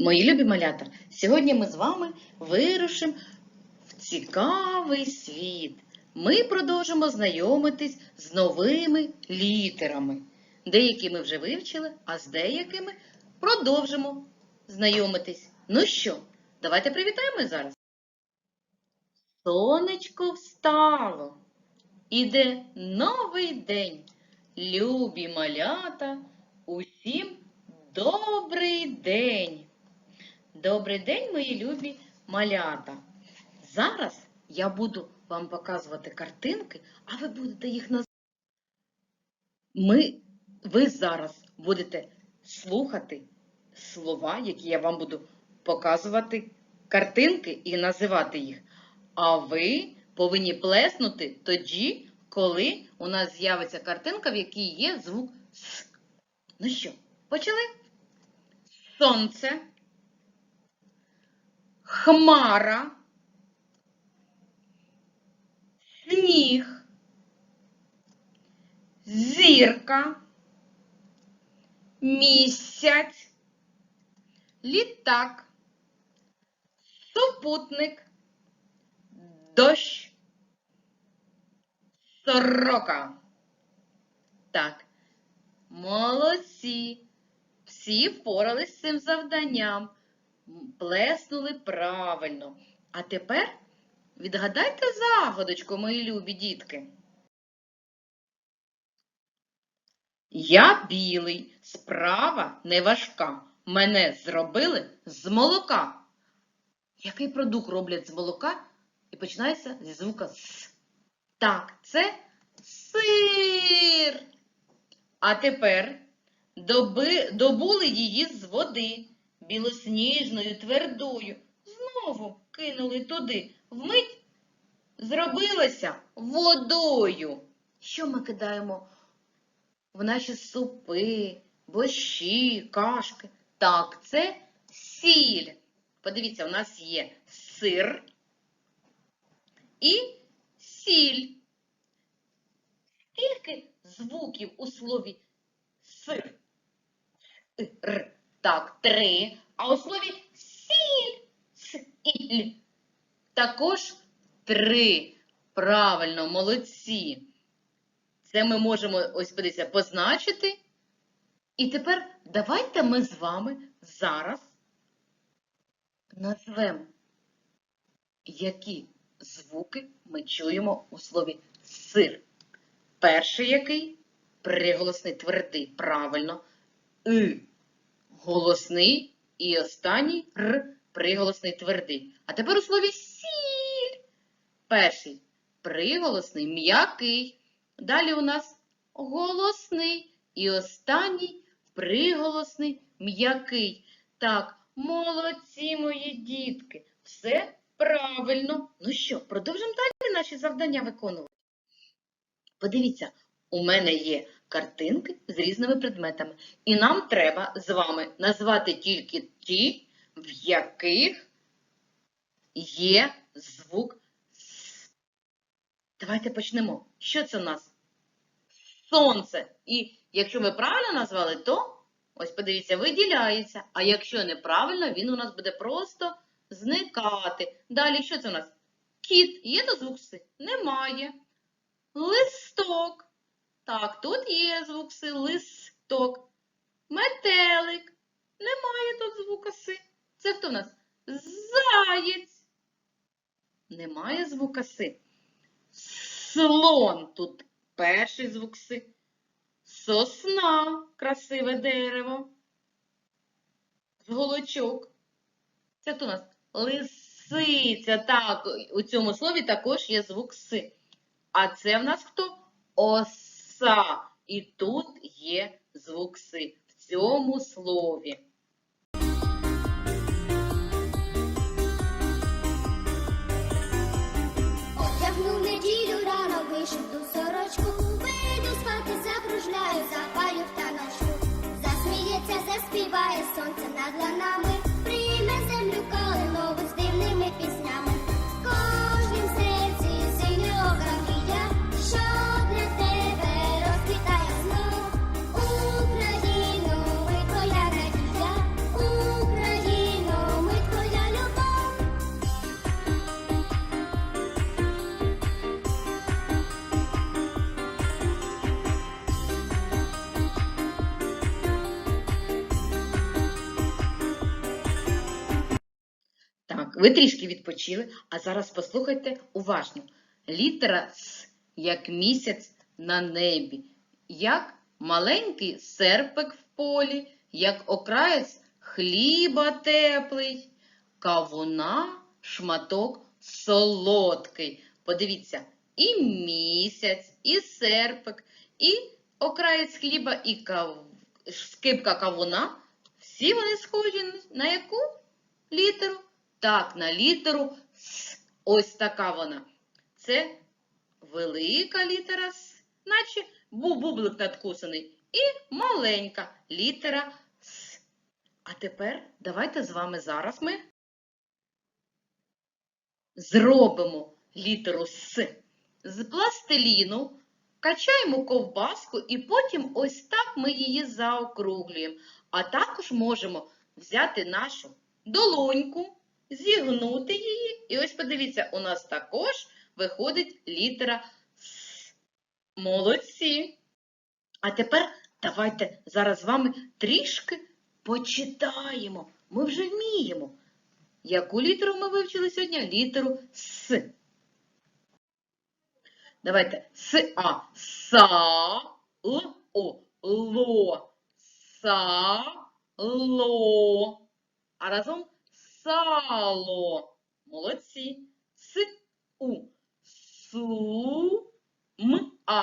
Мої любі малята, сьогодні ми з вами вирушимо в цікавий світ. Ми продовжимо знайомитись з новими літерами. Деякі ми вже вивчили, а з деякими продовжимо знайомитись. Ну що, давайте привітаємо зараз. Сонечко встало. Іде новий день. Любі малята, усім добрий день. Добрий день, мої любі малята. Зараз я буду вам показувати картинки, а ви будете їх називати. Ми, ви зараз будете слухати слова, які я вам буду показувати картинки і називати їх. А ви повинні плеснути тоді, коли у нас з'явиться картинка, в якій є звук С. Ну що, почали? Сонце, хмара, сніг, зірка, місяць, літак, супутник, дощ, сорока. Так, молодці. Всі впорались з цим завданням, плеснули правильно. А тепер відгадайте загадочку, мої любі дітки. Я білий, справа не важка. Мене зробили з молока. Який продукт роблять з молока і починається зі звука С. Так, це сир. А тепер доби, добули її з води, білосніжною, твердою. Знову кинули туди. Вмить зробилася водою. Що ми кидаємо в наші супи, борщі, кашки? Так, це сіль. Подивіться, у нас є сир і сіль. Скільки звуків у слові сир? Так, три. А у слові сіль. Сіль. Також три. Правильно, молодці. Це ми можемо, ось подивіться, позначити. І тепер давайте ми з вами зараз назвемо, які звуки ми чуємо у слові сир. Перший який приголосний твердий, правильно. И голосний і останній р приголосний твердий. А тепер у слові сіль. Перший приголосний м'який. Далі у нас голосний і останній приголосний м'який. Так, молодці мої дітки. Все правильно. Ну що, продовжимо далі наші завдання виконувати. Подивіться, у мене є картинки з різними предметами. І нам треба з вами назвати тільки ті, в яких є звук С. Давайте почнемо. Що це у нас? Сонце. І якщо ми правильно назвали, то ось подивіться, виділяється. А якщо неправильно, він у нас буде просто зникати. Далі, що це у нас? Кіт. Є до звук С? Немає. Листок. Так, тут є звук си, листок. Метелик. Немає тут звука си. Це хто в нас? Заєць. Немає звука си. Слон. Тут перший звук си. Сосна. Красиве дерево. Голочок. Це хто у нас? Лисиця. Так, у цьому слові також є звук си. А це в нас хто? Оса. І тут є звук си в цьому слові. Одягнув неділю рано вишиту сорочку, вийду спати, закружляю, запалю в таночку. Засміється, заспіває сонце над ланами, ви трішки відпочили, а зараз послухайте уважно. Літера С, як місяць на небі, як маленький серпик в полі, як окраєць хліба теплий, кавуна шматок солодкий. Подивіться, і місяць, і серпик, і окраєць хліба, і кав... скипка кавуна. Всі вони схожі на яку літеру? Так, на літеру С. Ось така вона. Це велика літера С, наче бублик надкусаний, і маленька літера С. А тепер давайте з вами зараз ми зробимо літеру С. З пластиліну качаємо ковбаску і потім ось так ми її заокруглюємо. А також можемо взяти нашу долоньку, зігнути її. І ось подивіться, у нас також виходить літера С. Молодці. А тепер давайте зараз з вами трішки почитаємо. Ми вже вміємо. Яку літеру ми вивчили сьогодні? Літеру С. Давайте С, А, Са, Л, О, Ло, Са, Ло. А разом сало. Молодці. С, У, Су, М, А,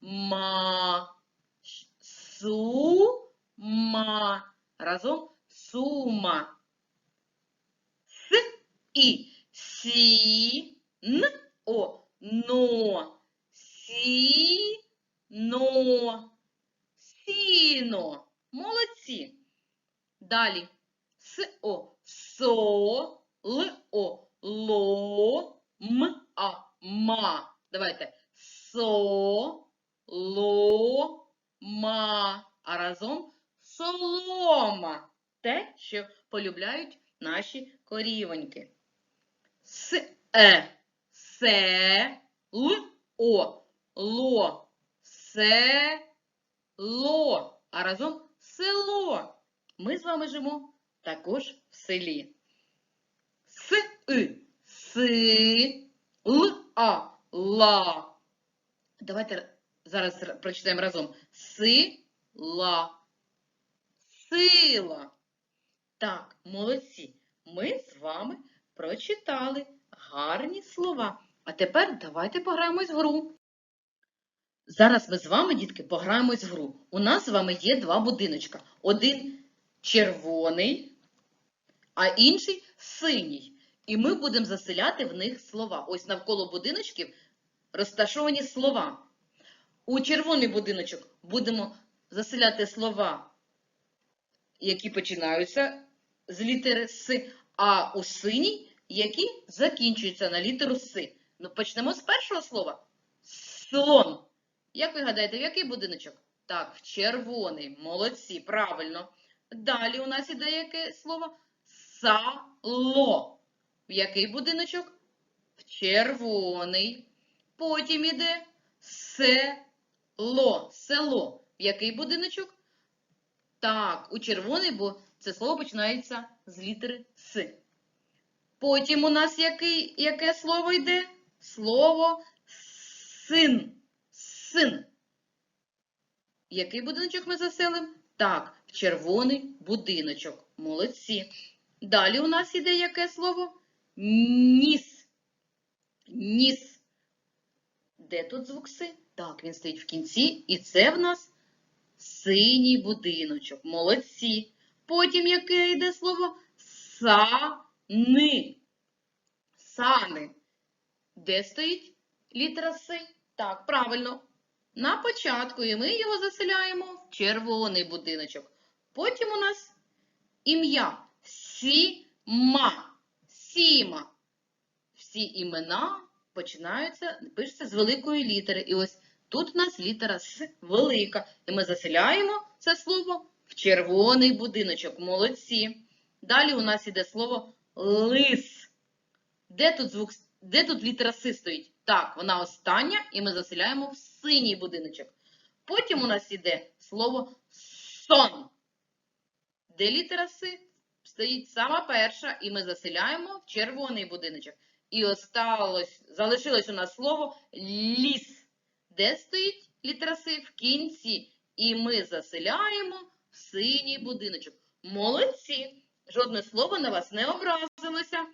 Ма, Су, Ма. Разом сума. С, І, Сі, Н, О, но, сі, но, сіно. Молодці. Далі. С, О, со, Л, О, ло, М, А, ма. Давайте. Со, ло, ма. А разом солома. Те, що полюбляють наші корівоньки. С, Е, се, л, о, ло, се, ло. А разом село. Ми з вами живемо також в селі. С, и, си, л, а, ла. Давайте зараз прочитаємо разом. Сила. Сила. Так, молодці. Ми з вами прочитали гарні слова. А тепер давайте пограємось в гру. Зараз ми з вами, дітки, пограємось в гру. У нас з вами є два будиночка. Один червоний, а інший синій. І ми будемо заселяти в них слова. Ось навколо будиночків розташовані слова. У червоний будиночок будемо заселяти слова, які починаються з літери С, а у синій, які закінчуються на літеру С. Ну, почнемо з першого слова. Слон. Як ви гадаєте, в який будиночок? Так, в червоний. Молодці, правильно. Далі у нас іде яке слово? Сало. В який будиночок? В червоний. Потім іде село. Село. В який будиночок? Так, у червоний, бо це слово починається з літери С. Потім у нас який, яке слово йде? Слово син. Син. Який будиночок ми заселимо? Так, в червоний будиночок. Молодці. Далі у нас іде яке слово? Ніс. Ніс. Де тут звук си? Так, він стоїть в кінці, і це в нас синій будиночок. Молодці. Потім яке йде слово? Сани. Сани. Де стоїть літера С? Так, правильно. На початку, і ми його заселяємо в червоний будиночок. Потім у нас ім'я Сіма. Сіма. Всі імена починаються, пишуться з великої літери. І ось тут у нас літера С велика. І ми заселяємо це слово в червоний будиночок. Молодці. Далі у нас іде слово лис. Де тут звук? Де тут літера С стоїть? Так, вона остання, і ми заселяємо в синій будиночок. Потім у нас іде слово сон. Де літера С? Стоїть сама перша, і ми заселяємо в червоний будиночок. І осталось, залишилось у нас слово ліс. Де стоїть літера С? В кінці. І ми заселяємо в синій будиночок. Молодці! Жодне слово на вас не образилося.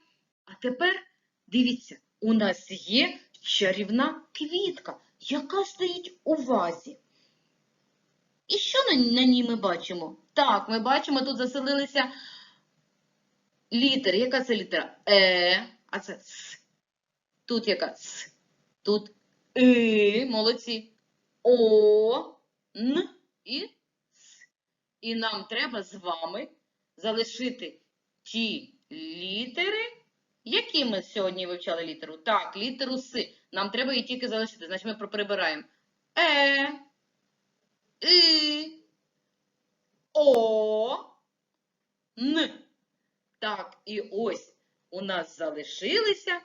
А тепер дивіться, у нас є чарівна квітка, яка стоїть у вазі. І що на, ній ми бачимо? Так, ми бачимо, тут заселилися літери. Яка це літера? Е, а це С. Тут яка С. Тут И, молодці. О, Н і С. І нам треба з вами залишити ті літери, які ми сьогодні вивчали літеру. Так, літеру С. Нам треба її тільки залишити. Значить, ми прибираємо Е, І, О, Н. Так, і ось у нас залишилися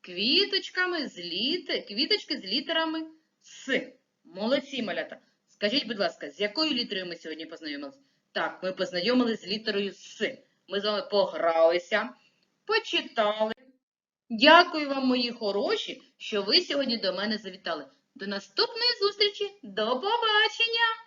квіточками з літер... квіточки з літерами С. Молодці, малята. Скажіть, будь ласка, з якою літерою ми сьогодні познайомилися? Так, ми познайомилися з літерою С. Ми з вами погралися, почитали. Дякую вам, мої хороші, що ви сьогодні до мене завітали. До наступної зустрічі. До побачення!